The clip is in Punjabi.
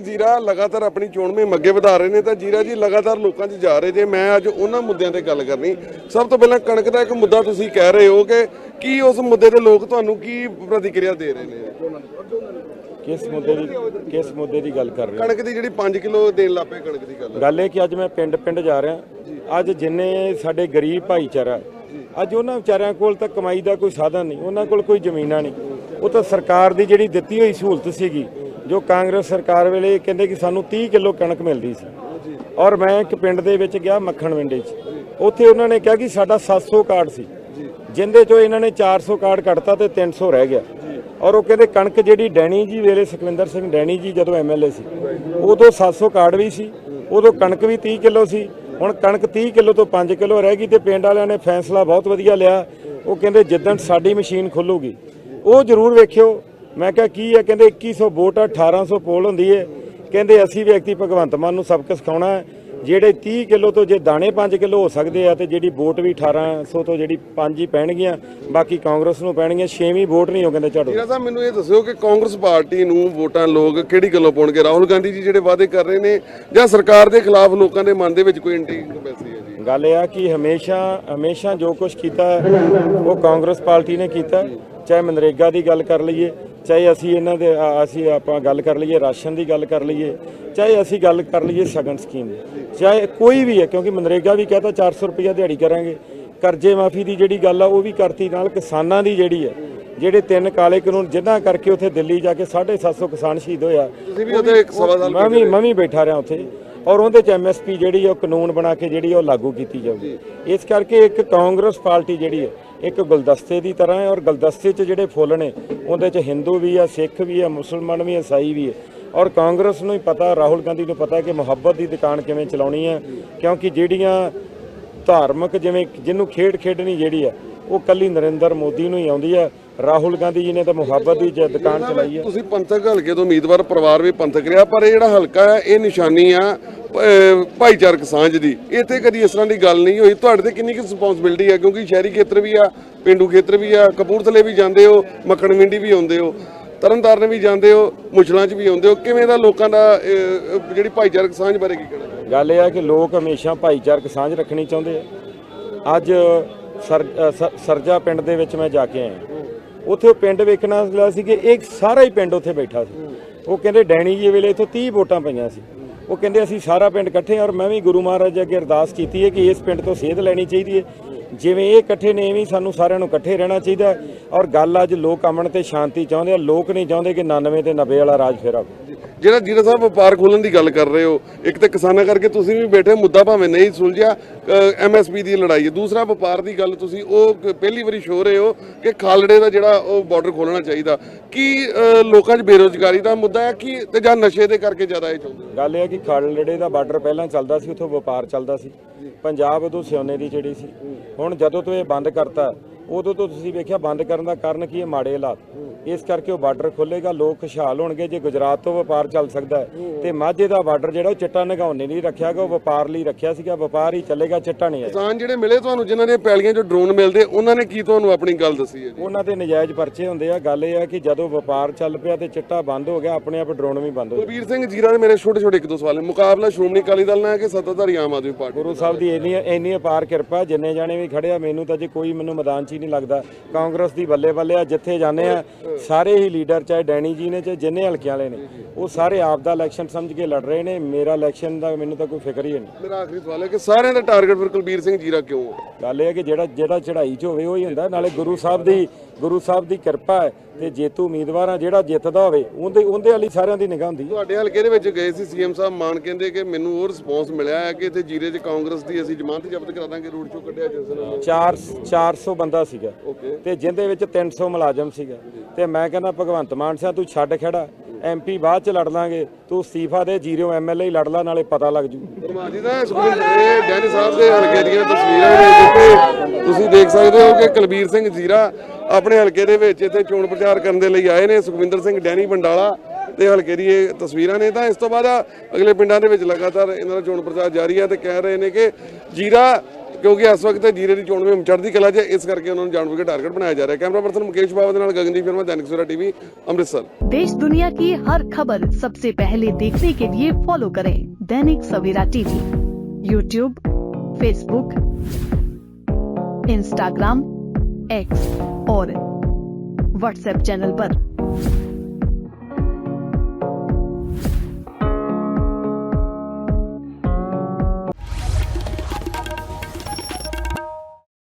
ਜੀਰਾ ਲਗਾਤਾਰ ਆਪਣੀ ਚੋਣ ਮੇ ਅੱਗੇ ਵਧਾ ਰਹੇ ਨੇ ਤਾਂ ਜੀਰਾ ਜੀ ਲਗਾਤਾਰ ਲੋਕਾਂ 'ਚ ਜਾ ਰਹੇ ਜੇ ਮੈਂ ਅੱਜ ਉਹਨਾਂ ਮੁੱਦਿਆਂ ਤੇ ਗੱਲ ਕਰਨੀ। ਸਭ ਤੋਂ ਪਹਿਲਾਂ ਕਣਕ ਦਾ ਇੱਕ ਮੁੱਦਾ ਤੁਸੀਂ ਕਹਿ ਰਹੇ ਹੋ ਕਿ ਕੀ ਉਸ ਮੁੱਦੇ ਤੇ ਲੋਕ ਤੁਹਾਨੂੰ ਕੀ ਪ੍ਰਤੀਕਿਰਿਆ ਦੇ ਰਹੇ ਨੇ? ਕਿਸ ਮੁੱਦੇ ਦੀ ਕਿਸ ਮੁੱਦੇ ਦੀ ਗੱਲ ਕਰ ਰਹੇ ਹੋ? ਕਣਕ ਦੀ ਜਿਹੜੀ 5 ਕਿਲੋ ਦੇਣ ਲੱਪੇ ਕਣਕ ਦੀ ਗੱਲ। ਗੱਲ ਇਹ ਕਿ ਅੱਜ ਮੈਂ ਪਿੰਡ ਪਿੰਡ ਜਾ ਰਿਹਾ। ਅੱਜ ਜਿੰਨੇ ਸਾਡੇ ਗਰੀਬ ਭਾਈਚਾਰਾ ਅੱਜ ਉਹਨਾਂ ਵਿਚਾਰਿਆਂ ਕੋਲ ਤਾਂ ਕਮਾਈ ਦਾ ਕੋਈ ਸਾਧਨ ਨਹੀਂ ਉਹਨਾਂ ਕੋਲ ਕੋਈ ਜ਼ਮੀਨਾਂ ਨਹੀਂ। ਉਹ ਤਾਂ ਸਰਕਾਰ ਦੀ ਜਿਹੜੀ ਦਿੱਤੀ ਹੋਈ ਸਹੂਲਤ ਸੀਗੀ ਜੋ ਕਾਂਗਰਸ ਸਰਕਾਰ ਵੇਲੇ ਕਹਿੰਦੇ ਕਿ ਸਾਨੂੰ 30 ਕਿਲੋ ਕਣਕ ਮਿਲਦੀ ਸੀ। ਔਰ ਮੈਂ ਇੱਕ ਪਿੰਡ ਦੇ ਵਿੱਚ ਗਿਆ ਮੱਖਣ ਵਿੰਡੇ 'ਚ। ਉੱਥੇ ਉਹਨਾਂ ਨੇ ਕਿਹਾ ਕਿ ਸਾਡਾ 700 ਕਾਰਡ ਸੀ। ਜਿੰਦੇ ਚੋਂ ਇਹਨਾਂ ਨੇ 400 ਕਾਰਡ ਕੱਟਤਾ ਤੇ 300 ਰਹਿ ਗਿਆ। ਔਰ ਉਹ ਕਹਿੰਦੇ ਕਣਕ ਜਿਹੜੀ ਡੈਣੀ ਜੀ ਵੇਲੇ ਸੁਖਵਿੰਦਰ ਸਿੰਘ ਡੈਣੀ ਜੀ ਜਦੋਂ ਐਮਐਲਏ ਸੀ, ਉਦੋਂ 700 ਕਾਰਡ ਵੀ ਸੀ, ਉਦੋਂ ਕਣਕ ਵੀ 30 ਕਿਲੋ ਸੀ। ਹੁਣ ਕਣਕ 30 ਕਿਲੋ ਤੋਂ 5 ਕਿਲੋ ਰਹਿ ਗਈ ਤੇ ਪਿੰਡ ਵਾਲਿਆਂ ਨੇ ਫੈਸਲਾ ਬਹੁਤ ਵਧੀਆ ਲਿਆ। ਉਹ ਕਹਿੰਦੇ ਜਿੱਦਣ ਸਾਡੀ ਮਸ਼ੀਨ ਖੁੱਲੂਗੀ, ਉਹ ਜ਼ਰੂਰ ਵੇਖਿਓ। ਮੈਂ ਕਿਹਾ ਕੀ ਹੈ? ਕਹਿੰਦੇ 2100 ਵੋਟ ਆ 1800 ਪੋਲ ਹੁੰਦੀ ਹੈ ਕਹਿੰਦੇ ਅਸੀਂ ਵਿਅਕਤੀ ਭਗਵੰਤ ਮਾਨ ਨੂੰ ਸਬਕ ਸਿਖਾਉਣਾ ਹੈ। ਜਿਹੜੇ 30 ਕਿਲੋ ਤੋਂ ਜੇ ਦਾਣੇ 5 ਕਿਲੋ ਹੋ ਸਕਦੇ ਆ ਤੇ ਜਿਹੜੀ ਵੋਟ ਵੀ 1800 ਤੋਂ ਜਿਹੜੀ 5 ਹੀ ਪੈਣਗੀਆਂ ਬਾਕੀ ਕਾਂਗਰਸ ਨੂੰ ਪੈਣਗੀਆਂ 6ਵੀਂ ਵੋਟ ਨਹੀਂ ਉਹ ਕਹਿੰਦੇ ਝਾੜੂ। ਜੀਰਾ ਸਾਹਿਬ ਮੈਨੂੰ ਇਹ ਦੱਸਿਓ ਕਿ ਕਾਂਗਰਸ ਪਾਰਟੀ ਨੂੰ ਵੋਟਾਂ ਲੋਕ ਕਿਹੜੀ ਗੱਲੋਂ ਪਾਉਣਗੇ? ਰਾਹੁਲ ਗਾਂਧੀ ਜੀ ਜਿਹੜੇ ਵਾਅਦੇ ਕਰ ਰਹੇ ਨੇ ਜਾਂ ਸਰਕਾਰ ਦੇ ਖਿਲਾਫ ਲੋਕਾਂ ਦੇ ਮਨ ਦੇ ਵਿੱਚ ਕੋਈ ਐਂਟੀ ਕੰਪੈਸੀ ਹੈ ਜੀ? ਗੱਲ ਇਹ ਆ ਕਿ ਹਮੇਸ਼ਾ ਹਮੇਸ਼ਾ ਜੋ ਕੁਝ ਕੀਤਾ ਹੈ, ਉਹ ਕਾਂਗਰਸ ਪਾਰਟੀ ਨੇ ਕੀਤਾ ਹੈ। ਚਾਹੇ ਮਨਰੇਗਾ ਦੀ ਗੱਲ ਕਰ ਲਈਏ ਚਾਹੇ ਅਸੀਂ ਇਹਨਾਂ ਦੇ ਅਸੀਂ ਆਪਾਂ ਗੱਲ ਕਰ ਲਈਏ ਰਾਸ਼ਨ ਦੀ ਗੱਲ ਕਰ ਲਈਏ ਚਾਹੇ ਅਸੀਂ ਗੱਲ ਕਰ ਲਈਏ ਸ਼ਗਨ ਸਕੀਮ ਦੀ। ਚਾਹੇ ਕੋਈ ਵੀ ਹੈ ਕਿਉਂਕਿ ਮਨਰੇਗਾ ਵੀ ਕਹਤਾ 400 ਰੁਪਇਆ ਦਿਹਾੜੀ ਕਰਾਂਗੇ। ਕਰਜ਼ੇ ਮਾਫੀ ਦੀ ਜਿਹੜੀ ਗੱਲ ਆ ਉਹ ਵੀ ਕਰਤੀ ਨਾਲ ਕਿਸਾਨਾਂ ਦੀ ਜਿਹੜੀ ਹੈ ਜਿਹੜੇ ਤਿੰਨ ਕਾਲੇ ਕਾਨੂੰਨ ਜਿਨ੍ਹਾਂ ਕਰਕੇ ਉੱਥੇ ਦਿੱਲੀ ਜਾ ਕੇ 750 ਕਿਸਾਨ ਸ਼ਹੀਦ ਹੋਇਆ ਤੁਸੀਂ ਵੀ ਉਹਦੇ ਇੱਕ ਸਵਾ ਸਾਲ ਮੈਂ ਵੀ ਮੈਂ ਵੀ ਬੈਠਾ ਰਿਹਾ ਉੱਥੇ। ਔਰ ਉਹਦੇ ਚ ਐਮਐਸਪੀ ਜਿਹੜੀ ਆ ਉਹ ਕਾਨੂੰਨ ਬਣਾ ਕੇ ਜਿਹੜੀ ਉਹ ਲਾਗੂ ਕੀਤੀ ਜਾਊਗੀ। ਇਸ ਕਰਕੇ ਇੱਕ ਕਾਂਗਰਸ ਪਾਰਟੀ ਜਿਹੜੀ ਹੈ ਇੱਕ ਗੁਲਦਸਤੇ ਦੀ ਤਰ੍ਹਾਂ ਹੈ ਔਰ ਗੁਲਦਸਤੇ 'ਚ ਜਿਹੜੇ ਫੁੱਲ ਨੇ, ਉਹਦੇ 'ਚ ਹਿੰਦੂ ਵੀ ਆ ਸਿੱਖ ਵੀ ਆ ਮੁਸਲਮਾਨ ਵੀ ਆ ਈਸਾਈ ਵੀ ਹੈ। ਔਰ ਕਾਂਗਰਸ ਨੂੰ ਹੀ ਪਤਾ, ਰਾਹੁਲ ਗਾਂਧੀ ਨੂੰ ਪਤਾ ਕਿ ਮੁਹੱਬਤ ਦੀ ਦੁਕਾਨ ਕਿਵੇਂ ਚਲਾਉਣੀ ਹੈ, ਕਿਉਂਕਿ ਜਿਹੜੀਆਂ ਧਾਰਮਿਕ ਜਿਵੇਂ, ਜਿਹਨੂੰ ਖੇਡ ਖੇਡਣੀ ਜਿਹੜੀ ਆ ਉਹ ਕੱਲੀ ਨਰਿੰਦਰ ਮੋਦੀ ਨੂੰ ਹੀ ਆਉਂਦੀ ਆ ਰਾਹੁਲ ਗਾਂਧੀ ਜੀ ਨੇ ਤਾਂ ਮੁਹੱਬਤ ਦੀ ਜ- ਦੁਕਾਨ ਚਲਾਈ ਹੈ। ਤੁਸੀਂ ਪੰਥਕ ਹਲਕੇ ਤੋਂ ਉਮੀਦਵਾਰ ਪਰਿਵਾਰ ਵੀ ਪੰਥਕ ਰਿਹਾ ਪਰ ਇਹ ਜਿਹੜਾ ਹਲਕਾ ਹੈ ਇਹ ਨਿਸ਼ਾਨੀ ਆ ਭਾਈਚਾਰਕ ਸਾਂਝ ਦੀ। ਇੱਥੇ ਕਦੀ ਇਸ ਤਰ੍ਹਾਂ ਦੀ ਗੱਲ ਨਹੀਂ ਹੋਈ। ਤੁਹਾਡੇ ਤੇ ਕਿੰਨੀ ਕੁ ਰਿਸਪੌਂਸਿਬਿਲਟੀ ਹੈ ਕਿਉਂਕਿ ਸ਼ਹਿਰੀ ਖੇਤਰ ਵੀ ਆ ਪਿੰਡੂ ਖੇਤਰ ਵੀ ਆ ਕਪੂਰਥਲੇ ਵੀ ਜਾਂਦੇ ਹੋ ਮੱਖਣ ਮੰਡੀ ਵੀ ਆਉਂਦੇ ਹੋ ਤਰਨਤਾਰਨ ਵੀ ਜਾਂਦੇ ਹੋ ਮੁਛਲਾਂ 'ਚ ਵੀ ਆਉਂਦੇ ਹੋ। ਕਿਵੇਂ ਦਾ ਲੋਕਾਂ ਦਾ ਜਿਹੜੀ ਭਾਈਚਾਰਕ ਸਾਂਝ ਬਾਰੇ ਕੀ ਕਹਿਣਾ ਗੱਲ ਇਹ ਆ ਕਿ ਲੋਕ ਹਮੇਸ਼ਾ ਭਾਈਚਾਰਕ ਸਾਂਝ ਰੱਖਣੀ ਚਾਹੁੰਦੇ ਆ। ਅੱਜ ਸਰਜਾ ਪਿੰਡ ਦੇ ਵਿੱਚ ਮੈਂ ਜਾ ਕੇ ਆਇਆ। ਉੱਥੇ ਉਹ ਪਿੰਡ ਵੇਖਣਾ ਲਿਆ ਸੀ ਕਿ ਇਹ ਸਾਰਾ ਹੀ ਪਿੰਡ ਉੱਥੇ ਬੈਠਾ ਸੀ। ਉਹ ਕਹਿੰਦੇ, ਡੈਣੀ ਜੀ ਵੇਲੇ ਇੱਥੋਂ 30 ਵੋਟਾਂ ਪਈਆਂ ਸੀ। ਉਹ ਕਹਿੰਦੇ, ਅਸੀਂ ਸਾਰਾ ਪਿੰਡ ਇਕੱਠੇ ਹਾਂ ਔਰ ਮੈਂ ਵੀ ਗੁਰੂ ਮਹਾਰਾਜ ਅੱਗੇ ਅਰਦਾਸ ਕੀਤੀ ਹੈ ਕਿ ਇਸ ਪਿੰਡ ਤੋਂ ਸੇਧ ਲੈਣੀ ਚਾਹੀਦੀ ਹੈ। ਜਿਵੇਂ ਇਹ ਇਕੱਠੇ ਨੇ ਐਵੇਂ ਸਾਨੂੰ ਸਾਰਿਆਂ ਨੂੰ ਇਕੱਠੇ ਰਹਿਣਾ ਚਾਹੀਦਾ ਔਰ ਗੱਲ ਅੱਜ ਲੋਕ ਅਮਨ ਤੇ ਸ਼ਾਂਤੀ ਚਾਹੁੰਦੇ ਆ। ਲੋਕ ਨਹੀਂ ਚਾਹੁੰਦੇ ਕਿ 99 ਤੇ 90 ਵਾਲਾ ਰਾਜ ਫੇਰਾ ਜਿਹੜਾ ਜੀਰਾ ਸਾਹਿਬ ਵਪਾਰ ਖੋਲਣ ਦੀ ਗੱਲ ਕਰ ਰਹੇ ਹੋ ਇੱਕ ਤੇ ਕਿਸਾਨਾਂ ਕਰਕੇ ਤੁਸੀਂ ਵੀ ਬੈਠੇ ਮੁੱਦਾ ਭਾਵੇਂ ਨਹੀਂ ਸੁਲਝਿਆ ਐਮਐਸਪੀ ਦੀ ਲੜਾਈ ਹੈ। ਦੂਸਰਾ ਵਪਾਰ ਦੀ ਗੱਲ ਤੁਸੀਂ ਉਹ ਪਹਿਲੀ ਵਾਰੀ ਸ਼ੋ ਰਹੇ ਹੋ ਕਿ ਖਾਲੜੇ ਦਾ ਜਿਹੜਾ ਉਹ ਬਾਰਡਰ ਖੋਲਣਾ ਚਾਹੀਦਾ। ਕੀ ਲੋਕਾਂ 'ਚ ਬੇਰੋਜ਼ਗਾਰੀ ਦਾ ਮੁੱਦਾ ਹੈ ਕਿ ਤੇ ਜਾਂ ਨਸ਼ੇ ਦੇ ਕਰਕੇ ਜ਼ਿਆਦਾ ਇਹ ਚਾਹੁੰਦੇ ਗੱਲ ਇਹ ਹੈ ਕਿ ਖਾਲੜੇ ਦਾ ਬਾਰਡਰ ਪਹਿਲਾਂ ਚੱਲਦਾ ਸੀ ਉੱਥੋਂ ਵਪਾਰ ਚੱਲਦਾ ਸੀ। ਪੰਜਾਬ ਉਦੋਂ ਸਿਉਨੇ ਦੀ ਜਿਹੜੀ ਸੀ। ਹੁਣ ਜਦੋਂ ਤੋਂ ਇਹ ਬੰਦ ਕਰਤਾ ਉਦੋਂ ਤੋਂ ਤੁਸੀਂ ਵੇਖਿਆ ਬੰਦ ਕਰਨ ਦਾ ਕਾਰਨ ਕੀ ਹੈ? ਮਾੜੇ ਹਾਲਾਤ। ਇਸ ਕਰਕੇ ਉਹ ਬਾਰਡਰ ਖੁੱਲੇਗਾ ਲੋਕ ਖੁਸ਼ਹਾਲ ਹੋਣਗੇ ਜੇ ਗੁਜਰਾਤ ਤੋਂ ਵਪਾਰ ਚੱਲ ਸਕਦਾ ਤੇ ਮਾਝੇ ਦਾ ਬਾਰਡਰ ਜਿਹੜਾ ਉਹ ਚਿੱਟਾ ਨਗਾਉਣੇ ਲਈ ਰੱਖਿਆ ਗਿਆ ਉਹ ਵਪਾਰ ਲਈ ਰੱਖਿਆ ਸੀਗਾ ਵਪਾਰ ਹੀ ਚੱਲੇਗਾ ਚਿੱਟਾ ਨਹੀਂ ਆਏਗਾ। ਕਿਸਾਨ ਜਿਹੜੇ ਮਿਲੇ ਤੁਹਾਨੂੰ ਜਿਨ੍ਹਾਂ ਦੀਆਂ ਪੈਲੀਆਂ 'ਚੋਂ ਡਰੋਨ ਮਿਲਦੇ ਉਹਨਾਂ ਨੇ ਕੀ ਤੁਹਾਨੂੰ ਆਪਣੀ ਗੱਲ ਦੱਸੀ ਹੈ ਜੀ? ਉਹਨਾਂ ਤੇ ਨਜਾਇਜ਼ ਪਰਚੇ ਹੁੰਦੇ ਆ। ਗੱਲ ਇਹ ਆ ਕਿ ਜਦੋਂ ਵਪਾਰ ਚੱਲ ਪਿਆ ਤੇ ਚਿੱਟਾ ਬੰਦ ਹੋ ਗਿਆ ਆਪਣੇ ਆਪ ਡਰੋਨ ਵੀ ਬੰਦ ਹੋ ਗਏ ਕੁਲਬੀਰ ਸਿੰਘ ਜੀਰਾ ਦੇ ਮੇਰੇ ਛੋਟੇ ਛੋਟੇ ਇੱਕ ਦੋ ਸਵਾਲ ਨੇ। ਮੁਕਾਬਲਾ ਸ਼੍ਰੋਮਣੀ ਅਕਾਲੀ ਦਲ ਨਾਲ ਹੈ ਕਿ ਸੱਤਾਧਾਰੀ ਆਮ ਆਦਮੀ ਪਾਰਟੀ ਗੁਰੂ ਸਾਹਿਬ ਦੀ ਇੰਨੀ ਇੰਨੀ ਅਪਾਰ ਕਿਰਪਾ ਜਿੰਨੇ ਜਾਣੇ ਵੀ ਖੜੇ ਆ ਮੈਨੂੰ ਤਾਂ ਜੇ ਕੋਈ ਮੈਨੂੰ ਮੈਦਾਨ 'ਚ ਹੀ ਨਹੀਂ ਲੱਗਦਾ। ਕਾਂਗਰਸ ਦੀ ਬੱਲੇ ਬੱਲੇ ਆ ਜਿੱਥੇ ਜਾਂਦੇ ਆ ਸਾਰੇ ਹੀ ਲੀਡਰ ਚਾਹੇ ਡੈਣੀ ਜੀ ਨੇ ਚਾਹੇ ਜਿੰਨੇ ਹਲਕਿਆਂ ਵਾਲੇ ਨੇ ਉਹ ਸਾਰੇ ਆਪ ਦਾ ਇਲੈਕਸ਼ਨ ਸਮਝ ਕੇ ਲੜ ਰਹੇ ਨੇ। ਮੇਰਾ ਇਲੈਕਸ਼ਨ ਦਾ ਮੈਨੂੰ ਤਾਂ ਕੋਈ ਫਿਕਰ ਹੀ ਨਹੀਂ। ਮੇਰਾ ਆਖਰੀ ਸਵਾਲ ਹੈ ਕਿ ਸਾਰਿਆਂ ਦਾ ਟਾਰਗੇਟ ਫਿਰ ਕੁਲਬੀਰ ਸਿੰਘ ਜੀਰਾ ਕਿਉਂ ਹੈ? ਗੱਲ ਇਹ ਹੈ ਕਿ ਜਿਹੜਾ ਜਿਹੜਾ ਚੜ੍ਹਾਈ 'ਚ ਹੋਵੇ ਉਹ ਹੀ ਹੁੰਦਾ। ਨਾਲੇ ਗੁਰੂ ਸਾਹਿਬ ਦੀ ਗੁਰੂ ਸਾਹਿਬ ਦੀ ਕਿਰਪਾ ਹੈ ਤੇ ਜੇਤੂ ਉਮੀਦਵਾਰ ਜਿਹੜਾ ਜਿੱਤਦਾ ਹੋਵੇ ਉਹਦੇ ਉਹਦੇ ਵਾਲੀ ਸਾਰਿਆਂ ਦੀ ਨਿਗਾਹ ਹੁੰਦੀ ਤੁਹਾਡੇ ਹਲਕੇ ਦੇ ਵਿੱਚ ਗਏ ਸੀ ਸੀਐਮ ਸਾਹਿਬ ਮਾਨ ਕਹਿੰਦੇ ਕਿ ਮੈਨੂੰ ਉਹ ਰਿਸਪੌਂਸ ਮਿਲਿਆ ਹੈ ਕਿ ਇੱਥੇ ਜੀਰੇ 'ਚ ਕਾਂਗਰਸ ਦੀ ਅਸੀਂ ਜ਼ਮਾਨਤ ਜ਼ਬਤ ਕਰਾ ਦਾਂਗੇ ਰੋਡ ਸ਼ੋ ਕੱਢਿਆ ਜਿਸ ਨਾਲ 4 400 ਬੰਦਾ ਸੀਗਾ ਤੇ ਜਿੰਦੇ ਵਿੱਚ 300 ਮੁਲਾਜ਼ਮ ਸੀਗਾ। ਤੇ ਮੈਂ ਕਹਿੰਦਾ, ਭਗਵੰਤ ਮਾਨ ਸਿੰਘ ਤੂੰ ਛੱਡ ਖੜਾ। ਐਮਪੀ ਬਾਅਦ ਚ ਲੜ ਲਾਂਗੇ। ਤੂੰ ਅਸਤੀਫਾ ਦੇ ਜੀਰੋ ਐਮਐਲਏ ਹੀ ਲੜ ਲਾ, ਨਾਲੇ ਪਤਾ ਲੱਗ ਜੂ। ਪਰਮਾਜੀ ਦਾ ਇਹ ਡੈਨੀ ਸਾਹਿਬ ਦੇ ਹਲਕੇ ਦੀਆਂ ਤਸਵੀਰਾਂ ਨੇ ਜਿੱਥੇ ਤੁਸੀਂ ਦੇਖ ਸਕਦੇ ਹੋ ਕਿ ਕੁਲਬੀਰ ਸਿੰਘ ਜੀਰਾ ਆਪਣੇ ਹਲਕੇ ਦੇ ਵਿੱਚ ਇੱਥੇ ਚੋਣ ਪ੍ਰਚਾਰ ਕਰਨ ਦੇ ਲਈ ਆਏ ਨੇ। ਸੁਖਵਿੰਦਰ ਸਿੰਘ, ਡੈਨੀ ਬੰਡਾਲਾ ਤੇ ਹਲਕੇ ਦੀ ਇਹ ਤਸਵੀਰਾਂ ਨੇ। ਤਾਂ ਇਸ ਤੋਂ ਬਾਅਦ ਅਗਲੇ ਪਿੰਡਾਂ ਦੇ ਵਿੱਚ ਲਗਾਤਾਰ ਇਹਨਾਂ ਦਾ ਚੋਣ ਪ੍ਰਚਾਰ ਜਾਰੀ ਹੈ ਤੇ ਕਹਿ ਰਹੇ ਨੇ ਕਿ ਜੀਰਾ ਕਿਉਂਕਿ ਇਸ ਵਕਤ ਜੀਰੇ ਦੀ ਚੋਣ ਵਿੱਚ ਚੜ੍ਹਦੀ ਕਲਾ 'ਚ ਹੈ, ਇਸ ਕਰਕੇ ਉਹਨਾਂ ਨੂੰ ਜਾਣਬੁੱਝ ਕੇ ਟਾਰਗੇਟ ਬਣਾਇਆ ਜਾ ਰਿਹਾ ਕੈਮਰਾ ਪਰਸਨ ਮੁਕੇਸ਼ ਬਾਬਾ ਦੇ ਨਾਲ ਗਗਨਦੀਪ ਸ਼ਰਮਾ ਦੈਨਿਕ ਸਵੇਰਾ ਟੀਵੀ ਅੰਮ੍ਰਿਤਸਰ देश दुनिया की हर खबर सबसे पहले देखने के लिए फॉलो करें Dainik Savera TV YouTube Facebook Instagram X और व्हाट्सएप चैनल पर।